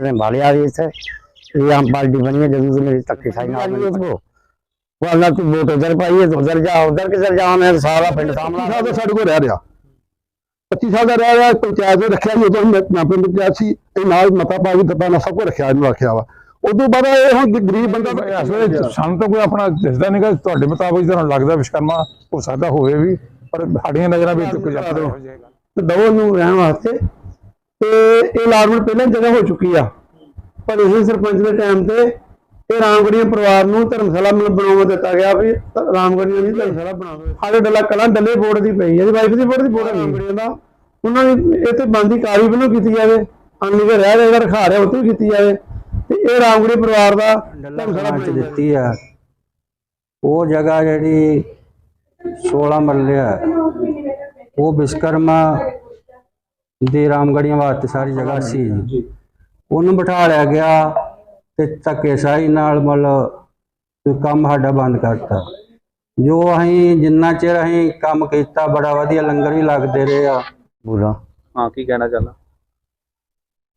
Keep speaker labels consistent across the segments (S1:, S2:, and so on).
S1: संभालिया भी से ये आम पार्टी बनी है जरूर से मेरी तक साइन आ गई उसको वो अल्लाह तू वोट उधर पाई है तो उधर जा उधर किधर जा मैं सारा पिंड सामना
S2: 25 ਸਾਲ ਦਾ ਸਾਡੇ ਕੋਲ ਰਹਿ ਰਿਹਾ 25 ਸਾਲ ਦਾ ਰਹਿ ਰਿਹਾ ਪੰਚਾਇਤ ਨੇ ਰੱਖਿਆ ਜੀ ਉਦੋਂ ਮੈਂ ਮੈਂ ਪਿੰਡ ਪੰਚਾਇਤ ਸੀ ਇਹ ਨਾਲ ਮਤਾ ਪਾ ਕੇ ਦਿੱਤਾ ਨਾ ਸਭ ਕੁਝ ਰੱਖਿਆ ਇਹਨੂੰ ਰੱਖਿਆ ਵਾ ਉਦੋਂ ਬਾਅਦ ਇਹ ਹੁਣ ਗ- ਗਰੀਬ ਬੰਦਾ ਤਾਂ
S3: ਇਸ ਵੇਲੇ ਸਾਨੂੰ ਤਾਂ ਕੋਈ ਆਪਣਾ ਦਿਸਦਾ ਨਹੀਂਗਾ ਤੁਹਾਡੇ ਮੁਤਾਬਕ ਤੁਹਾਨੂੰ ਲੱਗਦਾ ਵਿਸ਼ਕਰਮਾ ਹੋ ਸਕਦਾ ਹੋਵੇ ਵੀ ਪਰ ਸਾਡੀਆਂ ਨਜ਼ਰਾਂ ਵਿੱਚ ਕੁਝ ਆਪਣਾ ਹੋ ਜਾਏਗਾ
S2: ਤੇ ਦਵੋ ਨੂੰ ਰਹਿਣ ਵਾਸਤੇ ਤੇ ਇਹ ਅਲਾਟਮੈਂਟ ਪਹਿਲਾਂ ਜਗ੍ਹਾ ਹੋ ਚੁੱਕੀ ਆ। ਪਰ ਇਹ ਸਰਪੰਚ ਦੇ ਟਾਈਮ ਤੇ ਇਹ ਰਾਮਗੜੀਆਂ ਪਰਿਵਾਰ ਨੂੰ ਧਰਮਸ਼ਾਲਾ ਬਣਾਉਣ ਦਿੱਤਾ ਗਿਆ ਵੀ ਰਾਮਗੜੀਆਂ ਦੀ ਧਰਮਸ਼ਾਲਾ ਬਣਾ ਦਿਓ। ਸਾਡੇ ਡੱਲਾ ਕਲਾਂ ਡੱਲੇ ਬੋਰਡ ਦੀ ਪਈ ਹੈ ਜੀ ਵਾਈਫ ਦੀ ਬੋਰਡ ਦੀ ਬੋਰਡ ਰਾਮਗੜੀਆਂ ਦਾ। ਉਹਨਾਂ ਦੀ ਇਹ ਤੇ ਬੰਦੀ ਕਾਰੀ ਵੱਲੋਂ ਕੀਤੀ ਜਾਵੇ। ਅਨਲਿਗਰ ਰਹਿ ਰਿਹਾ ਰਖਾ ਰਿਹਾ ਉੱਥੇ ਕੀਤੀ ਜਾਵੇ। ਤੇ ਇਹ ਰਾਮਗੜੀ ਪਰਿਵਾਰ ਦਾ ਧਰਮਸ਼ਾਲਾ ਜਾਵੇ।
S4: ਦਿੱਤੀ ਆ। ਉਹ ਜਗ੍ਹਾ ਜਿਹੜੀ 16 ਮਰਲੇ ਆ ਉਹ ਵਿਸ਼ਕਰਮਾ ਦੇ ਰਾਮਗੜੀਆਂ ਵਾਸਤੇ ਸਾਰੀ ਜਗ੍ਹਾ ਸੀ ਜੀ ਉਹਨੂੰ ਬਿਠਾ ਲਿਆ ਗਿਆ ਤੇ ਧੱਕੇਸ਼ਾਹੀ ਨਾਲ ਮਤਲਬ ਵੀ ਕੰਮ ਸਾਡਾ ਬੰਦ ਕਰਤਾ ਜੋ ਅਸੀਂ ਜਿੰਨਾ ਚਿਰ ਅਸੀਂ ਕੰਮ ਕੀਤਾ ਬੜਾ ਵਧੀਆ ਲੰਗਰ ਵੀ ਲੱਗਦੇ ਰਹੇ ਆ
S1: बुरा
S5: ਹਾਂ ਕੀ ਕਹਿਣਾ ਚਾਹੁੰਦਾ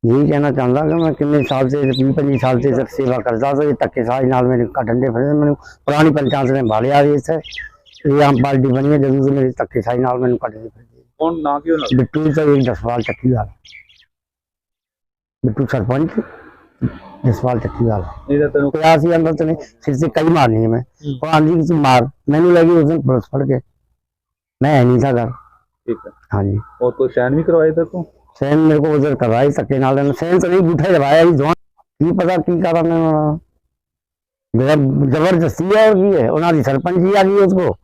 S1: यही कहना चाहता कि मैं कितने साल से बीस पच्चीस साल से जब सेवा करता तो ये तक साल नाल मेरे डंडे फड़े मैंने पुरानी पंचायत ने भालिया भी से ये आम पार्टी बनी है जरूर से मेरी तक साल नाल मैंने कटने फिरदी
S5: ਕੌਣ ਨਾਂ ਕੀ ਉਹਨਾਂ
S1: ਬਿੱਟੂ ਤਾਂ ਇਹ ਜਸਵਾਲ ਚੱਕੀ ਵਾਲਾ ਬਿੱਟੂ ਸਰਪੰਚ ਜਸਵਾਲ ਚੱਕੀ ਵਾਲਾ
S5: ਨਹੀਂ ਤਾਂ ਤੈਨੂੰ
S1: ਕਿਹਾ ਸੀ ਅੰਦਰ ਤਨੇ ਸਿਰ ਸੇ ਕਈ ਮਾਰਨੀ ਹੈ ਮੈਂ। ਉਹ ਆਂਦੀ ਕਿ ਮਾਰ। ਮੈਨੂੰ ਲੱਗੀ ਉਸ ਦਿਨ ਪੁਲਿਸ ਫੜ ਕੇ। ਮੈਂ ਨਹੀਂ ਸਾ ਘਰ।
S5: ਠੀਕ ਹੈ।
S1: ਹਾਂਜੀ।
S5: ਹੋਰ ਕੋਈ ਸੈਨ ਵੀ ਕਰਵਾਏ ਤੇ ਤੂੰ?
S1: ਸੈਨ ਮੇਰੇ ਕੋਲ ਉਧਰ ਕਰਵਾਈ ਸਕੇ ਨਾਲ। ਨੇ ਸੈਨ ਤੇ ਨਹੀਂ ਬੁੱਠੇ ਲਵਾਇਆ ਜੀ ਕੀ ਪਤਾ ਕੀ ਕਰਾਂ ਮੈਂ ਉਹਨਾਂ ਜਬਰਦਸਤੀ ਆ ਉਹ ਹੈ? ਉਹਨਾਂ ਦੀ ਸਰਪੰਚ ਜੀ ਆ ਗਈ ਉਸ ਕੋ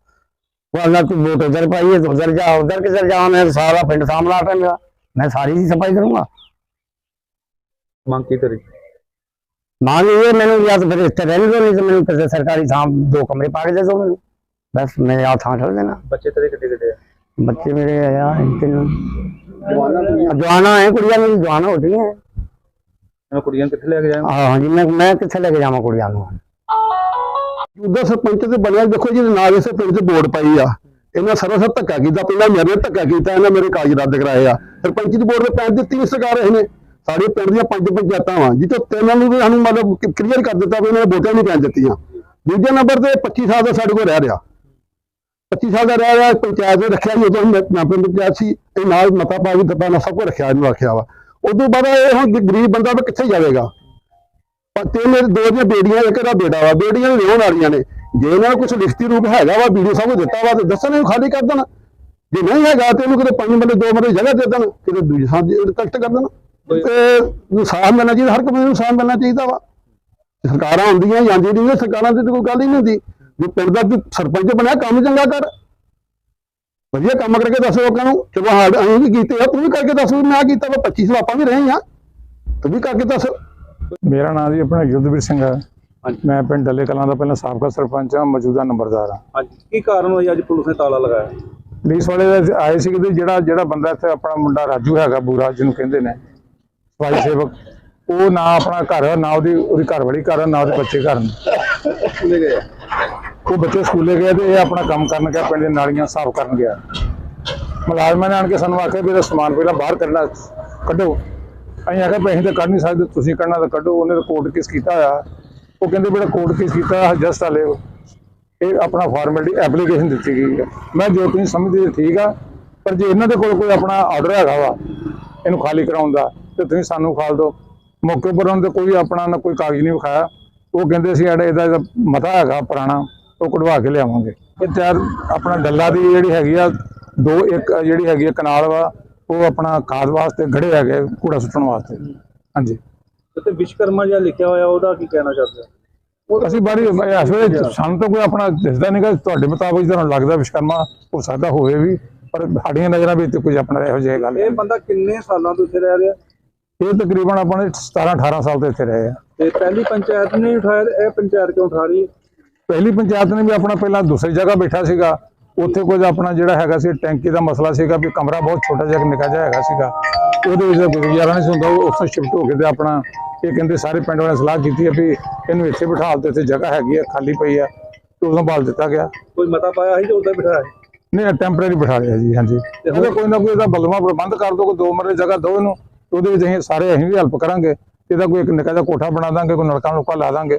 S1: अल्लाह तू वोट उधर पाई है तो उधर जा उधर किधर जा मैं सारा पिंड सामना है मेरा मैं सारी की सफाई करूंगा
S5: मांग की तेरी
S1: मान लीजिए मैंने या तो फिर इतने रहने दो नहीं तो मैंने किसी सरकारी थाम दो कमरे पा के दे दो मैंने बस मैं यहाँ थां छोड़ देना
S5: बच्चे तेरे कितने कितने हैं
S1: बच्चे मेरे है यार तीन जवाना है कुड़िया मेरी जवाना होती है
S5: मैं कुड़ियां कितने लेके जाएंगे
S1: हाँ जी मैं मैं कितने लेके जावा कुड़िया को
S2: ਉਹਦਾ ਸਰਪੰਚ ਤੇ ਬਣਿਆ, ਦੇਖੋ ਜੀ ਨਾਲ ਇਸੇ ਪਿੰਡ 'ਚ ਵੋਟ ਪਾਈ ਆ। ਇਹਨਾਂ ਸਾਰਾ ਸਭ ਧੱਕਾ ਕੀਤਾ, ਪਹਿਲਾਂ ਮੇਰੇ ਧੱਕਾ ਕੀਤਾ, ਇਹਨਾਂ ਮੇਰੇ ਕਾਗਜ਼ ਰੱਦ ਕਰਾਏ ਆ। ਸਰਪੰਚ ਦੀ ਬੋਰਡ ਤੇ ਪੈਣ ਦਿੱਤੀ ਨਹੀਂ ਸਰਕਾਰ ਇਹਨੇ ਸਾਡੇ ਪਿੰਡ ਦੀਆਂ ਪੰਜ ਪੰਚਾਇਤਾਂ ਵਾ, ਜਿੱਥੇ ਤਿੰਨਾਂ ਨੂੰ ਸਾਨੂੰ ਮਤਲਬ ਕਲੀਅਰ ਕਰ ਦਿੱਤਾ ਵੀ ਇਹਨਾਂ ਨੇ ਵੋਟਾਂ ਨਹੀਂ ਪੈਣ ਦਿੱਤੀਆਂ। ਦੂਜੇ ਨੰਬਰ ਤੇ 25 ਸਾਲ ਦਾ ਸਾਡੇ ਕੋਲ ਰਹਿ ਰਿਹਾ। 25 ਸਾਲ ਦਾ ਰਹਿ ਰਿਹਾ ਪੰਚਾਇਤ ਨੇ ਰੱਖਿਆ ਜੀ ਉਦੋਂ ਮੈਂ ਪੰਚਾਇਤ ਸੀ, ਇਹ ਨਾਲ ਮਤਾ ਪਾ ਕੇ ਦਿੱਤਾ ਨਾ ਸਭ ਕੁਝ ਰੱਖਿਆ, ਇਹਨੂੰ ਰੱਖਿਆ ਵਾ। ਉਦੋਂ ਬਾਅਦ ਇਹ ਹੁਣ ਗਰੀਬ ਬੰਦਾ ਵੀ ਕਿੱਥੇ ਜਾਵੇਗਾ? ਪਰ ਤੇ ਮੇਰੇ ਦੋ ਦੀਆਂ ਬੇੜੀਆਂ ਇੱਕ ਦਾ ਬੇਟਾ ਵਾ ਬੇੜੀਆਂ ਵੀ ਵਿਆਹੁਣ ਵਾਲੀਆਂ ਨੇ। ਜੇ ਇਹਨਾਂ ਨੂੰ ਕੁਝ ਲਿਖਤੀ ਰੂਪ ਹੈਗਾ ਵਾ ਵੀਡੀਓ ਸਭ ਦਿੱਤਾ ਵਾ ਤੇ ਦੱਸਣ ਇਹਨੂੰ ਖਾਲੀ ਕਰ ਦੇਣ। ਜੇ ਨਹੀਂ ਹੈਗਾ ਤੇ ਇਹਨੂੰ ਕਿਤੇ ਪੰਜ ਮਰਲੇ ਦੋ ਮਰਲੇ ਜਗ੍ਹਾ ਦੇ ਦੇਣ ਕਿਤੇ ਦੂਜੀ ਥਾਂ ਕੱਟ ਕਰ ਦੇਣ। ਤੇ ਨੂੰ ਸਾਹ ਮਿਲਣਾ ਚਾਹੀਦਾ ਹਰ ਕੋਈ ਨੂੰ ਸਾਹ ਮਿਲਣਾ ਚਾਹੀਦਾ ਵਾ। ਸਰਕਾਰਾਂ ਹੁੰਦੀਆਂ ਜਾਂਦੀ ਨਹੀਂ ਸਰਕਾਰਾਂ ਦੀ ਕੋਈ ਗੱਲ ਹੀ ਨਹੀਂ ਹੁੰਦੀ। ਜੇ ਪਿੰਡ ਦਾ ਸਰਪੰਚ ਬਣਿਆ ਕੰਮ ਚੰਗਾ ਕਰ। ਵਧੀਆ ਕੰਮ ਕਰਕੇ ਦੱਸ ਲੋਕਾਂ ਨੂੰ ਚਲੋ ਹਾਂ ਅਸੀਂ ਵੀ ਕੀਤੇ ਆ ਤੂੰ ਵੀ ਕਰਕੇ ਦੱਸ ਮੈਂ ਕੀਤਾ ਵਾ 25 ਸਾਲ ਆਪਾਂ ਵੀ ਰਹੇ ਆ ਤੂੰ ਵੀ ਕਰਕੇ ਦੱਸ।
S3: ਮੇਰਾ ਨਾਮ ਜੀ ਆਪਣਾ ਯੁੱਧਵੀਰ ਸਿੰਘ ਹੈ। ਮੈਂ ਪਿੰਡ ਡੱਲੇ ਕਲਾਂ ਦਾ ਪਹਿਲਾਂ ਸਾਬਕਾ ਸਰਪੰਚ ਹਾਂ ਮੌਜੂਦਾ ਨੰਬਰਦਾਰ ਹਾਂ।
S5: ਹਾਂਜੀ। ਕੀ ਕਾਰਨ ਹੋਇਆ ਅੱਜ ਪੁਲਿਸ ਨੇ ਤਾਲਾ ਲਗਾਇਆ?
S3: ਪੁਲਿਸ ਵਾਲੇ ਆਏ ਸੀ ਕਿ ਜਿਹੜਾ ਜਿਹੜਾ ਬੰਦਾ ਇੱਥੇ ਆਪਣਾ ਮੁੰਡਾ ਰਾਜੂ ਹੈਗਾ ਬੂਰਾ ਜਿਹਨੂੰ ਕਹਿੰਦੇ ਨੇ ਸਫ਼ਾਈ ਸੇਵਕ ਉਹ ਨਾ ਆਪਣਾ ਘਰ ਨਾ ਉਹਦੀ ਉਹਦੀ ਘਰ ਵਾਲੀ ਘਰ ਨਾ ਉਹਦੇ ਬੱਚੇ ਘਰ।
S5: ਸਕੂਲੇ ਗਏ
S3: ਉਹ ਬੱਚੇ ਸਕੂਲੇ ਗਏ ਤੇ ਇਹ ਆਪਣਾ ਕੰਮ ਕਰਨ ਗਿਆ ਪਿੰਡ ਦੇ ਨਾਲੀਆਂ ਸਾਫ਼ ਕਰਨ ਗਿਆ। ਮੁਲਾਜ਼ਮਾਂ ਨੇ ਆਣ ਕੇ ਸਾਨੂੰ ਆਖਿਆ ਵੀ ਇਹਦਾ ਸਮਾਨ ਪਹਿਲਾਂ ਬਾਹਰ ਕੱਢਣਾ ਕੱਢੋ। ਅਸੀਂ ਆਖਿਆ ਪੈਸੇ ਤਾਂ ਕੱਢ ਨਹੀਂ ਸਕਦੇ, ਤੁਸੀਂ ਕੱਢਣਾ ਤਾਂ ਕੱਢੋ, ਉਹਨੇ ਤਾਂ ਕੋਰਟ ਕੇਸ ਕੀਤਾ ਹੋਇਆ। ਉਹ ਕਹਿੰਦੇ ਬੇਟਾ ਕੋਰਟ ਕੇਸ ਕੀਤਾ ਜਸਟ ਹਲੇ ਇਹ ਆਪਣਾ ਫਾਰਮੈਲਿਟੀ ਐਪਲੀਕੇਸ਼ਨ ਦਿੱਤੀ ਗਈ ਹੈ। ਮੈਂ ਜੋ ਤੁਸੀਂ ਸਮਝਦੇ ਠੀਕ ਆ, ਪਰ ਜੇ ਇਹਨਾਂ ਦੇ ਕੋਲ ਕੋਈ ਆਪਣਾ ਆਰਡਰ ਹੈਗਾ ਵਾ, ਇਹਨੂੰ ਖਾਲੀ ਕਰਾਉਣ ਦਾ, ਤੇ ਤੁਸੀਂ ਸਾਨੂੰ ਖਾਲ ਦਿਓ। ਮੌਕੇ ਪਰ ਉਹਨਾਂ ਦੇ ਕੋਈ ਆਪਣਾ ਨਾ ਕੋਈ ਕਾਗਜ਼ ਨਹੀਂ ਵਿਖਾਇਆ। ਉਹ ਕਹਿੰਦੇ ਸੀ ਜਿਹੜਾ ਇਹਦਾ ਇਹਦਾ ਮਤਾ ਹੈਗਾ ਪੁਰਾਣਾ, ਉਹ ਕਢਵਾ ਕੇ ਲਿਆਵਾਂਗੇ। ਇਹ ਤਿਆਰ ਆਪਣਾ ਡੱਲਾ ਦੀ ਜਿਹੜੀ ਹੈਗੀ ਆ, ਦੋ ਇੱਕ ਜਿਹੜੀ ਹੈਗੀ ਆ ਕਨਾਲ ਵਾ ਉਹ ਆਪਣਾ ਖਾਦ ਵਾਸਤੇ ਗੜੇ ਹੈਗੇ ਕੂੜਾ ਸੁੱਟਣ ਵਾਸਤੇ। ਹਾਂਜੀ।
S5: ਤੇ ਵਿਸ਼ਕਰਮਾ ਜਿਹਾ ਲਿਖਿਆ ਹੋਇਆ ਉਹਦਾ ਕੀ ਕਹਿਣਾ ਚਾਹਦੇ
S3: ਉਹ ਅਸੀਂ ਬਾਰੀ ਇਸ ਵੇਲੇ ਸਾਨੂੰ ਤਾਂ ਕੋਈ ਆਪਣਾ ਦਿਸਦਾ ਨਹੀਂਗਾ ਤੁਹਾਡੇ ਮੁਤਾਬਕ ਤੁਹਾਨੂੰ ਲੱਗਦਾ ਵਿਸ਼ਕਰਮਾ ਹੋ ਸਕਦਾ ਹੋਵੇ ਵੀ ਪਰ ਸਾਡੀਆਂ ਨਜ਼ਰਾਂ ਵਿੱਚ ਕੁਝ ਆਪਣਾ ਇਹੋ ਜਿਹੀ ਗੱਲ
S5: ਇਹ ਬੰਦਾ ਕਿੰਨੇ ਸਾਲਾਂ ਤੋਂ ਇੱਥੇ ਰਹਿ ਰਿਹਾ?
S3: ਇਹ ਤਕਰੀਬਨ ਆਪਣੇ 17 18 ਸਾਲ ਤੋਂ ਇੱਥੇ ਰਹੇ ਆ।
S5: ਤੇ ਪਹਿਲੀ ਪੰਚਾਇਤ ਨੇ ਉਠਾਇਆ ਇਹ ਪੰਚਾਇਤ ਕਿਉਂ ਉਠਾ ਰਹੀ ਹੈ?
S3: ਪਹਿਲੀ ਪੰਚਾਇਤ ਨੇ ਵੀ ਆਪਣਾ ਪਹਿਲਾਂ ਦੂਸਰੀ ਜਗ੍ਹਾ ਬੈਠਾ ਸੀਗਾ ਉੱਥੇ ਕੁਝ ਆਪਣਾ ਜਿਹੜਾ ਹੈਗਾ ਸੀ ਟੈਂਕੀ ਦਾ ਮਸਲਾ ਸੀਗਾ ਵੀ ਕਮਰਾ ਬਹੁਤ ਛੋਟਾ ਜਿਹਾ ਨਿੱਕਾ ਜਿਹਾ ਹੈਗਾ ਸੀਗਾ। ਉਹਦੇ ਵਿੱਚ ਗੁਜ਼ਾਰਾ ਨਹੀਂ ਹੁੰਦਾ ਉਹ ਉੱਥੋਂ ਸ਼ਿਫਟ ਹੋ ਕੇ ਤੇ ਆਪਣਾ ਇਹ ਕਹਿੰਦੇ ਸਾਰੇ ਪਿੰਡ ਵਾਲਿਆਂ ਸਲਾਹ ਕੀਤੀ ਹੈ ਵੀ ਇਹਨੂੰ ਇੱਥੇ ਬਿਠਾ ਦਿਓ ਇੱਥੇ ਜਗ੍ਹਾ ਹੈਗੀ ਹੈ ਖਾਲੀ ਪਈ ਆ ਤੇ ਉਦੋਂ ਬਾਲ ਦਿੱਤਾ ਗਿਆ।
S5: ਕੋਈ ਮਤਾ ਪਾਇਆ ਸੀ ਜੋ ਉੱਦਾਂ ਬਿਠਾਇਆ?
S3: ਨਹੀਂ ਟੈਂਪਰੇਰੀ ਬਿਠਾ ਲਿਆ ਜੀ ਹਾਂਜੀ। ਇਹਦਾ ਕੋਈ ਨਾ ਕੋਈ ਇਹਦਾ ਬਲਵਾ ਪ੍ਰਬੰਧ ਕਰ ਦੋ ਕੋਈ ਦੋ ਮਰਲੇ ਜਗ੍ਹਾ ਦਿਓ ਇਹਨੂੰ ਤੇ ਉਹਦੇ ਵਿੱਚ ਅਸੀਂ ਸਾਰੇ ਅਸੀਂ ਵੀ ਹੈਲਪ ਕਰਾਂਗੇ। ਇਹਦਾ ਕੋਈ ਇੱਕ ਨਿੱਕਾ ਜਿਹਾ ਕੋਠਾ ਬਣਾ ਦਾਂਗੇ ਕੋਈ ਨਲਕਾ ਨੁਲਕਾ ਲਾ ਦਾਂਗੇ।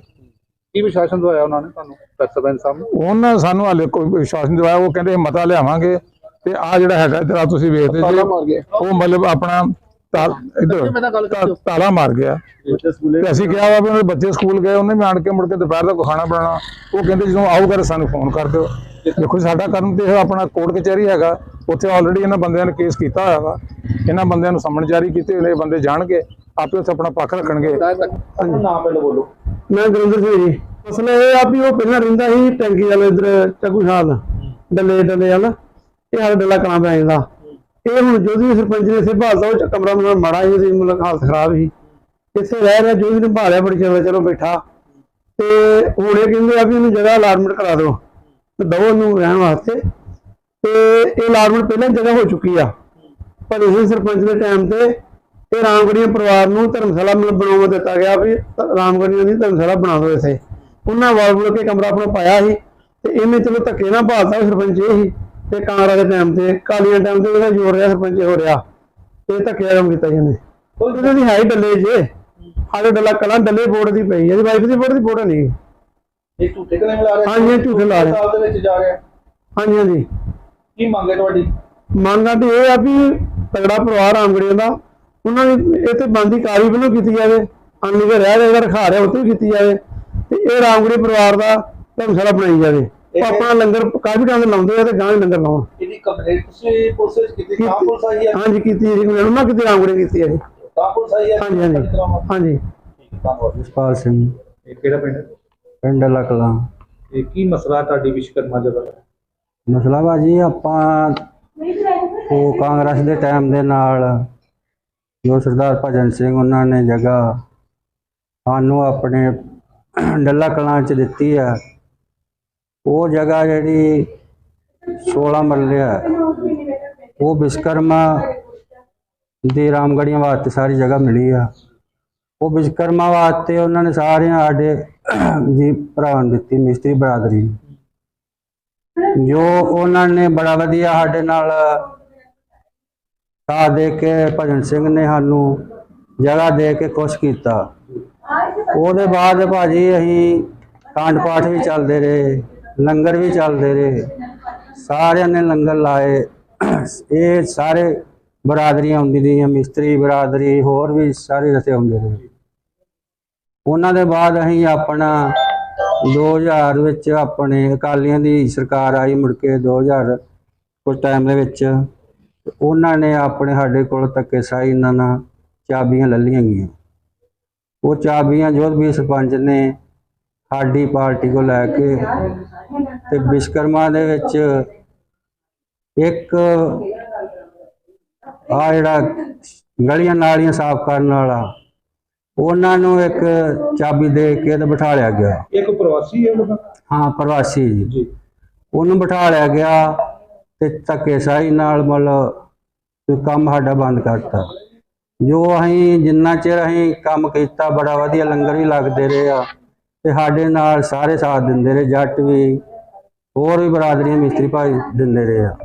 S5: ਕੀ ਵਿਸ਼ਾਸਨ ਦਵਾਇਆ ਉਹਨਾਂ ਨੇ ਤੁਹਾਨੂੰ ਸਰਪੰਚ ਸਾਹਿਬ ਨੂੰ?
S3: ਉਹਨਾਂ ਸਾਨੂੰ ਹਾਲੇ ਕੋਈ ਵਿਸ਼ਵਾਸ ਨਹੀਂ ਦਵਾਇਆ ਉਹ ਕਹਿੰਦੇ ਮਤਾ ਲਿਆਵਾਂਗੇ ਤੇ ਆ ਜਿਹੜਾ ਹੈਗਾ ਇਧਰ ਤੁਸੀਂ ਵੇਖਦੇ ਜੀ ਉਹ ਮਤਲਬ ਆਪਣਾ ਤਾ- ਇੱਧਰ ਤਾ- ਤਾਲਾ ਮਾਰ ਗਿਆ। ਤੇ ਅਸੀਂ ਕਿਹਾ ਵਾ ਵੀ ਉਹਨਾਂ ਦੇ ਬੱਚੇ ਸਕੂਲ ਗਏ ਉਹਨੇ ਵੀ ਆਣ ਕੇ ਮੁੜ ਕੇ ਦੁਪਹਿਰ ਦਾ ਕੋਈ ਖਾਣਾ ਬਣਾਉਣਾ। ਉਹ ਕਹਿੰਦੇ ਜਦੋਂ ਆਊਗਾ ਤਾਂ ਸਾਨੂੰ ਫੋਨ ਕਰ ਦਿਓ। ਦੇਖੋ ਸਾਡਾ ਕਰਨ ਤੇ ਇਹ ਆਪਣਾ ਕੋਰਟ ਕਚਹਿਰੀ ਹੈਗਾ ਉੱਥੇ ਆਲਰੇਡੀ ਇਹਨਾਂ ਬੰਦਿਆਂ ਨੇ ਕੇਸ ਕੀਤਾ ਹੋਇਆ ਵਾ। ਇਹਨਾਂ ਬੰਦਿਆਂ ਨੂੰ ਸਮਨ ਜਾਰੀ ਕੀਤੇ ਹੋਏ ਨੇ ਇਹ ਬੰਦੇ ਜਾਣਗੇ ਆਪੇ ਉੱਥੇ ਆਪਣਾ ਪੱਖ ਰੱਖਣਗੇ।
S5: ਨਾਮ ਬੋਲੋ।
S2: ਮੈਂ ਗੁਰਿੰਦਰ ਸਿੰਘ ਜੀ। ਮਸਲਾ ਇਹ ਆ ਵੀ ਉਹ ਪਹਿਲਾਂ ਰਹਿੰਦਾ ਸੀ ਟੈਂਕੀ ਵਾਲੇ ਇਧਰ ਚੱਗੂਸ਼ਾਲ ਡੱਲੇ ਡੱਲੇ ਵਾਲਾ। ਇਹ ਸਾਡਾ ਡੱਲਾ ਕਲਾਂ ਪੈ ਜਾਂਦਾ। ਇਹ ਹੁਣ ਜੋਦੀ ਸਰਪੰਚ ਨੇ ਇੱਥੇ ਉਹ ਕਮਰਾ ਮਤਲਬ ਮਾੜਾ ਸੀ, ਉਹਦੀ ਮਤਲਬ ਹਾਲਤ ਖਰਾਬ ਸੀ। ਇੱਥੇ ਰਹਿ ਰਿਹਾ ਜੋਦੀ ਨੇ ਭਾਲਿਆ, ਬੜੀ ਚਿਰ ਚਲੋ ਬੈਠਾ। ਤੇ ਹੁਣ ਇਹ ਕਹਿੰਦੇ ਆ ਵੀ ਇਹਨੂੰ ਜਗ੍ਹਾ ਅਲਾਟਮੈਂਟ ਕਰਾ ਦਿਓ। ਤੇ ਦਵੋ ਉਹਨੂੰ ਰਹਿਣ ਵਾਸਤੇ। ਤੇ ਇਹ ਅਲਾਟਮੈਂਟ ਪਹਿਲਾਂ ਜਗ੍ਹਾ ਹੋ ਚੁੱਕੀ ਆ। ਪਰ ਇਸ ਸਰਪੰਚ ਦੇ ਟਾਈਮ ਤੇ ਇਹ ਰਾਮਗੜੀਆਂ ਪਰਿਵਾਰ ਨੂੰ ਧਰਮਸ਼ਾਲਾ ਬਣਾਉਣ ਦਿੱਤਾ ਗਿਆ ਵੀ ਰਾਮਗੜੀਆਂ ਦੀ ਧਰਮਸ਼ਾਲਾ ਬਣਾ ਦਿਓ ਇੱਥੇ। ਉਹਨਾਂ ਵਾਲ ਵੁਲ ਕੇ ਕਮਰਾ ਆਪਣਾ ਪਾਇਆ ਸੀ ਤੇ ਇਹਨੇ ਚਲੋ ਧੱਕੇ ਨਾਲ ਭਾਲਦਾ ਸਰਪੰਚ ਇਹ ਸੀ ਤੇ ਕਾਂਗਰਸ ਦੇ ਟਾਈਮ ਤੇ ਕਾਲੀਆਂ ਟਾਈਮ ਤੇ ਇਹਦਾ ਜੋਰ ਰਿਹਾ ਸਰਪੰਚ ਹੋ ਰਿਹਾ। ਤੇ ਧੱਕੇ ਕੰਮ ਕੀਤਾ ਇਹਨੇ ਉਹ ਇਹਨਾਂ ਦੀ ਹੈ ਡੱਲੇ ਜੇ। ਹਾਲੇ ਡੱਲਾ ਕਲਾਂ ਡੱਲੇ ਬੋਰਡ ਦੀ ਪਈ ਹੈ। ਜੀ ਵਾਈਫ ਦੀ ਬੋਰਡ ਦੀ ਫੋਟੋ ਨਹੀਂ।
S5: ਇਹ ਝੂਠੇ ਕਲੇਮ ਲਾ ਰਹੇ
S2: ਹਾਂਜੀ, ਝੂਠੇ ਲਾ ਰਹੇ।
S5: ਸਾਲ ਦੇ ਵਿੱਚ ਜਾ ਰਿਹਾ।
S2: ਹਾਂਜੀ ਹਾਂਜੀ।
S5: ਕੀ ਮੰਗ ਹੈ ਤੁਹਾਡੀ?
S2: ਮੰਗਾਂ ਤੇ ਇਹ ਆ ਵੀ ਤਗੜਾ ਪਰਿਵਾਰ ਰਾਮਗੜੀਆਂ ਦਾ। ਉਹਨਾਂ ਦੀ ਇਹ ਤੇ ਬੰਦੀ ਕਾਰੀ ਵੱਲੋਂ ਕੀਤੀ ਜਾਵੇ ਅੰਨੀ ਕੇ ਰਹਿ ਰਿਹਾ ਰਖਾ ਰਿਹਾ ਉੱਥੇ ਵੀ ਕੀਤੀ ਜਾਵੇ ਤੇ ਇਹ ਰਾਮਗੜੀ ਪਰਿਵਾਰ ਦਾ ਧਰਮਸ਼ਾਲਾ ਬਣਾਈ ਜਾਵੇ। ਉਹ ਆਪਣਾ ਲੰਗਰ ਕਾਫੀ ਟਾਈਮ ਦੇ ਲਾਉਂਦੇ ਆ ਤੇ ਗਾਂ ਲੰਗਰ ਲਾਉਣ।
S5: ਇਹਦੀ ਕੰਪਲੇਂਟ ਤੁਸੀਂ ਪੁਲਿਸ ਵਿੱਚ ਕੀਤੀ ਤਾਂ ਪੁਲਿਸ ਆਈ ਹੈ
S2: ਹਾਂਜੀ ਕੀਤੀ ਹੈ ਜੀ ਉਹਨਾਂ ਕਿਤੇ ਰਾਮਗੜੀ ਕੀਤੀ ਹੈ ਜੀ।
S5: ਤਾਂ ਪੁਲਿਸ ਆਈ ਹੈ
S2: ਹਾਂਜੀ ਹਾਂਜੀ। ਹਾਂਜੀ।
S5: ਧੰਨਵਾਦ।
S4: ਜਸਪਾਲ ਸਿੰਘ।
S5: ਇਹ ਕਿਹੜਾ ਪਿੰਡ? ਹੈ?
S4: ਪਿੰਡ ਲਕਲਾਂ
S5: ਇਹ ਕੀ ਮਸਲਾ ਤੁਹਾਡੀ ਵਿਸ਼ਕਰਮਾ ਜਗ੍ਹਾ ਦਾ?
S4: ਮਸਲਾ ਬਾਜੀ ਆਪਾਂ ਉਹ ਕਾਂਗਰਸ ਦੇ ਟਾਈਮ ਦੇ ਨਾਲ ਜੋ ਸਰਦਾਰ ਭਜਨ ਸਿੰਘ ਉਹਨਾਂ ਨੇ ਜਗ੍ਹਾ ਸਾਨੂੰ ਆਪਣੇ ਡੱਲਾ ਕਲਾਂ ਚ ਦਿੱਤੀ ਆ। ਉਹ ਜਗ੍ਹਾ ਜਿਹੜੀ 16 ਮਰਲੇ ਆ, ਉਹ ਵਿਸ਼ਕਰਮਾ ਦੀ ਰਾਮਗੜੀਆਂ ਵਾਸਤੇ ਸਾਰੀ ਜਗ੍ਹਾ ਮਿਲੀ ਆ। ਉਹ ਵਿਸ਼ਕਰਮਾ ਵਾਸਤੇ ਉਹਨਾਂ ਨੇ ਸਾਰਿਆਂ ਸਾਡੇ ਜੀ ਭਰਾ ਨੂੰ ਦਿੱਤੀ, ਮਿਸਤਰੀ ਬਰਾਦਰੀ ਨੂੰ। ਜੋ ਉਹਨਾਂ ਨੇ ਬੜਾ ਵਧੀਆ ਸਾਡੇ ਨਾਲ ਸਾਥ ਦੇ ਕੇ ਭਜਨ ਸਿੰਘ ਨੇ ਸਾਨੂੰ ਜਗ੍ਹਾ ਦੇ ਕੇ ਖੁਸ਼ ਕੀਤਾ। ਉਹਦੇ ਬਾਅਦ ਭਾਜੀ ਅਸੀਂ ਕਾਂਡ ਪਾਠ ਵੀ ਚੱਲਦੇ ਰਹੇ, ਲੰਗਰ ਵੀ ਚੱਲਦੇ ਰਹੇ। ਸਾਰਿਆਂ ਨੇ ਲੰਗਰ ਲਾਏ। ਇਹ ਸਾਰੇ ਬਰਾਦਰੀਆਂ ਹੁੰਦੀ ਦੀਆਂ ਮਿਸਤਰੀ, ਬਰਾਦਰੀ, ਹੋਰ ਵੀ ਸਾਰੇ ਰਸੇ ਹੁੰਦੇ ਰਹੇ। ਉਹਨਾਂ ਦੇ ਬਾਅਦ ਅਸੀਂ ਆਪਣਾ 2000 ਵਿੱਚ ਆਪਣੇ ਅਕਾਲੀਆਂ ਦੀ ਸਰਕਾਰ ਆਈ ਮੁੜ ਕੇ 2000 ਕੁਝ ਟਾਈਮ ਦੇ ਵਿੱਚ। ਤੇ ਉਹਨਾਂ ਨੇ ਆਪਣੇ ਸਾਡੇ ਕੋਲ ਧੱਕੇ ਸਾਈ ਇਹਨਾਂ ਨਾਲ ਚਾਬੀਆਂ ਲੈ ਲਈਆਂ ਗਈਆਂ। ਉਹ ਚਾਬੀਆਂ ਜੋਧ ਵੀ ਸਰਪੰਚ ਨੇ ਸਾਡੀ ਪਾਰਟੀ ਕੋਲ ਲੈ ਕੇ ਤੇ ਵਿਸ਼ਕਰਮਾ ਦੇ ਵਿੱਚ ਇੱਕ ਆ ਜਿਹੜਾ ਗਲੀਆਂ ਨਾਲੀਆਂ ਸਾਫ਼ ਕਰਨ ਵਾਲਾ ਉਹਨਾਂ ਨੂੰ ਇੱਕ ਚਾਬੀ ਦੇ ਕੇ ਤੇ ਬਿਠਾ ਲਿਆ ਗਿਆ।
S5: ਇੱਕ ਪ੍ਰਵਾਸੀ ਹੈ ਉਹਦਾ
S4: ਹਾਂ ਪ੍ਰਵਾਸੀ ਜੀ। ਉਹਨੂੰ ਬਿਠਾ ਲਿਆ ਗਿਆ। ਤੇ ਧੱਕੇਸ਼ਾਹੀ ਨਾਲ ਮਤਲਬ ਕੰਮ ਸਾਡਾ ਬੰਦ ਕਰਤਾ। ਜੋ ਅਸੀਂ ਜਿੰਨਾ ਚਿਰ ਅਸੀਂ ਕੰਮ ਕੀਤਾ, ਬੜਾ ਵਧੀਆ ਲੰਗਰ ਵੀ ਲੱਗਦੇ ਰਹੇ ਆ ਤੇ ਸਾਡੇ ਨਾਲ ਸਾਰੇ ਸਾਥ ਦਿੰਦੇ ਰਹੇ, ਜੱਟ ਵੀ, ਹੋਰ ਵੀ ਬਰਾਦਰੀਆਂ ਮਿਸਤਰੀ ਭਾਈ ਦਿੰਦੇ ਰਹੇ ਆ।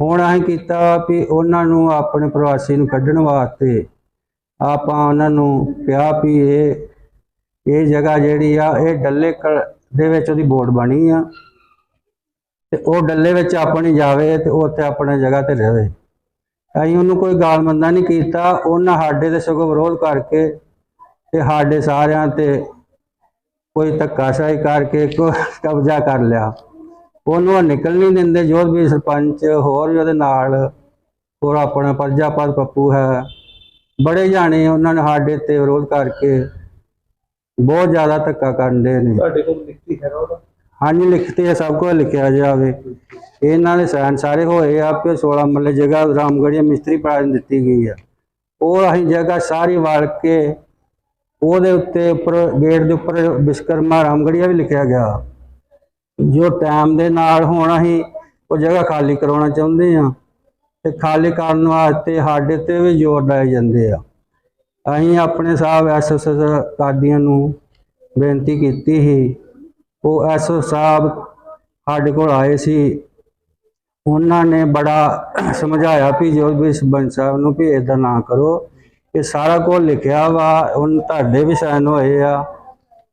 S4: ਹੁਣ ਅਸੀਂ ਕੀਤਾ ਵੀ ਉਹਨਾਂ ਨੂੰ ਆਪਣੇ ਪ੍ਰਵਾਸੀ ਨੂੰ ਕੱਢਣ ਵਾਸਤੇ ਆਪਾਂ ਉਹਨਾਂ ਨੂੰ ਕਿਹਾ ਵੀ ਇਹ ਇਹ ਜਗ੍ਹਾ ਜਿਹੜੀ ਆ, ਇਹ ਡੱਲੇ ਕ- ਦੇ ਵਿੱਚ ਉਹਦੀ ਬੋਰਡ ਬਣੀ ਆ। ਤੇ ਉਹ ਡੱਲੇ ਵਿੱਚ ਆਪਣੀ ਜਾਵੇ ਤੇ ਉਹ ਉੱਥੇ ਆਪਣੀ ਜਗ੍ਹਾ ਤੇ ਰਹੇ। ਅਸੀਂ ਉਹਨੂੰ ਕੋਈ ਗਾਲ ਮੰਦਾ ਨਹੀਂ ਕੀਤਾ। ਉਹਨਾਂ ਸਾਡੇ ਤੇ ਸਗੋਂ ਵਿਰੋਧ ਕਰਕੇ ਤੇ ਸਾਡੇ ਸਾਰਿਆਂ ਤੇ ਕੋਈ ਧੱਕਾਸ਼ਾਹੀ ਕਰਕੇ ਕਬਜ਼ਾ ਕਰ ਲਿਆ। ਉਹਨੂੰ ਨਿਕਲ ਨਹੀਂ ਦਿੰਦੇ। ਜੋਧ ਵੀ ਸਰਪੰਚ ਹੋਰ ਵੀ ਉਹਦੇ ਨਾਲ ਹੋਰ ਆਪਣਾ ਪ੍ਰਜਾਪਤ ਪੱਪੂ ਹੈ, ਬੜੇ ਜਾਣੇ ਉਹਨਾਂ ਨੇ ਸਾਡੇ ਤੇ ਵਿਰੋਧ ਕਰਕੇ ਬਹੁਤ ਜ਼ਿਆਦਾ ਧੱਕਾ ਕਰਦੇ ਨੇ।
S5: ਤੁਹਾਡੇ ਕੋਲ ਲਿਖਤੀ ਹੈ ਉਹਦਾ
S4: ਹਾਂਜੀ, ਲਿਖਤੇ ਆ, ਸਭ ਕੁਝ ਲਿਖਿਆ ਜਾਵੇ ਇਹਨਾਂ ਦੇ ਸਾਈਨ ਸਾਰੇ ਹੋਏ ਆ ਕਿ 16 ਮੱਲੇ ਜਗ੍ਹਾ ਰਾਮਗੜੀਆ ਮਿਸਤਰੀ ਪੜਾ ਦਿੱਤੀ ਗਈ ਆ। ਉਹ ਅਸੀਂ ਜਗ੍ਹਾ ਸਾਰੀ ਵੜ ਕੇ ਉਹਦੇ ਉੱਤੇ ਉੱਪਰ, ਗੇਟ ਦੇ ਉੱਪਰ ਵਿਸ਼ਕਰਮਾ ਰਾਮਗੜੀਆ ਵੀ ਲਿਖਿਆ ਗਿਆ। ਜੋ ਟਾਈਮ ਦੇ ਨਾਲ ਹੁਣ ਅਸੀਂ ਉਹ ਜਗ੍ਹਾ ਖਾਲੀ ਕਰਾਉਣਾ ਚਾਹੁੰਦੇ ਆ ਤੇ ਖਾਲੀ ਕਰਨ ਵਾਸਤੇ ਸਾਡੇ ਤੇ ਵੀ ਜ਼ੋਰ ਲਾਏ ਜਾਂਦੇ ਆ। ਅਸੀਂ ਆਪਣੇ ਸਾਹਿਬ ਐਸਐਸ ਕਾਦੀਆਂ ਨੂੰ ਬੇਨਤੀ ਕੀਤੀ ਸੀ ਉਹ ਐਸਓ ਸਾਹਿਬ ਸਾਡੇ ਕੋਲ ਆਏ ਸੀ। ਉਹਨਾਂ ਨੇ ਬੜਾ ਸਮਝਾਇਆ ਵੀ ਜੋ ਵੀ ਸਰਪੰਚ ਸਾਹਿਬ ਨੂੰ ਵੀ ਇਦਾਂ ਨਾ ਕਰੋ। ਇਹ ਸਾਰਾ ਕੁਝ ਲਿਖਿਆ ਵਾ, ਹੁਣ ਤੁਹਾਡੇ ਵੀ ਸਾਈਨ ਹੋਏ ਆ।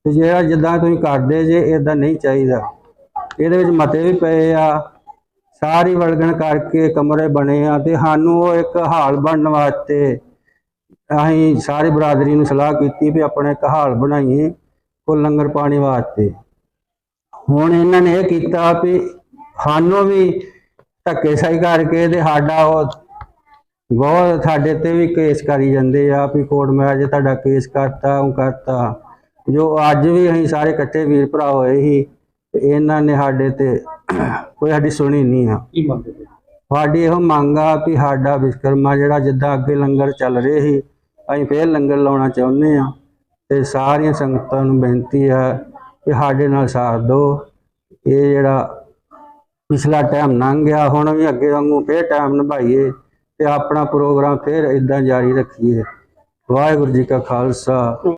S4: ਤੇ ਜਿਹੜਾ ਜਿੱਦਾਂ ਤੁਸੀਂ ਕਰਦੇ ਜੇ ਇਦਾਂ ਨਹੀਂ ਚਾਹੀਦਾ। ਇਹਦੇ ਵਿੱਚ ਮਤੇ ਵੀ ਪਏ ਆ। ਸਾਰੀ ਵਲਗਣ ਕਰਕੇ ਕਮਰੇ ਬਣੇ ਆ ਤੇ ਸਾਨੂੰ ਉਹ ਇੱਕ ਹਾਲ ਬਣਨ ਵਾਸਤੇ ਅਸੀਂ ਸਾਰੀ ਬਰਾਦਰੀ ਨੂੰ ਸਲਾਹ ਕੀਤੀ ਵੀ ਆਪਣੇ ਇੱਕ ਹਾਲ ਬਣਾਈਏ ਕੋ ਲੰਗਰ ਪਾਣੀ ਵਾਸਤੇ। ਹੁਣ ਇਹਨਾਂ ਨੇ ਇਹ ਕੀਤਾ ਵੀ ਸਾਨੂੰ ਵੀ ਧੱਕੇਸ਼ਾਹੀ ਕਰਕੇ ਤੇ ਸਾਡਾ ਉਹ ਬਹੁਤ ਸਾਡੇ ਤੇ ਵੀ ਕੇਸ ਕਰੀ ਜਾਂਦੇ ਆ ਵੀ ਕੋਰਟ ਮੈਚ ਤੁਹਾਡਾ ਕੇਸ ਕਰਤਾ ਉਹ ਕਰਤਾ। ਜੋ ਅੱਜ ਵੀ ਅਸੀਂ ਸਾਰੇ ਇਕੱਠੇ ਵੀਰ ਭਰਾ ਹੋਏ ਸੀ ਇਹਨਾਂ ਨੇ ਸਾਡੇ ਤੇ ਕੋਈ ਸਾਡੀ ਸੁਣੀ ਨਹੀਂ ਆ।
S5: ਕੀ ਮੰਗਦੇ ਹੋ?
S4: ਸਾਡੀ ਇਹੋ ਮੰਗ ਆ ਵੀ ਸਾਡਾ ਵਿਸ਼ਕਰਮਾ ਜਿਹੜਾ ਜਿੱਦਾਂ ਅੱਗੇ ਲੰਗਰ ਚੱਲ ਰਹੇ ਸੀ ਅਸੀਂ ਫੇਰ ਲੰਗਰ ਲਾਉਣਾ ਚਾਹੁੰਦੇ ਆ। ਤੇ ਸਾਰੀਆਂ ਸੰਗਤਾਂ ਨੂੰ ਬੇਨਤੀ ਆ ਕਿ ਸਾਡੇ ਨਾਲ ਸਾਥ ਦਿਓ। ਇਹ ਜਿਹੜਾ ਪਿਛਲਾ ਟਾਈਮ ਲੰਘ ਗਿਆ, ਹੁਣ ਵੀ ਅੱਗੇ ਵਾਂਗੂ ਫੇਰ ਟਾਈਮ ਨਿਭਾਈਏ ਤੇ ਆਪਣਾ ਪ੍ਰੋਗਰਾਮ ਫੇਰ ਇਦਾਂ ਜਾਰੀ ਰੱਖੀਏ। ਵਾਹਿਗੁਰੂ ਜੀ ਕਾ ਖਾਲਸਾ।